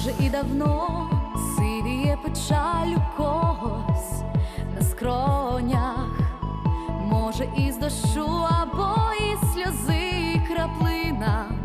вже і давно сивіє печаль у когось на скронях, може, із дощу або із сльози краплина.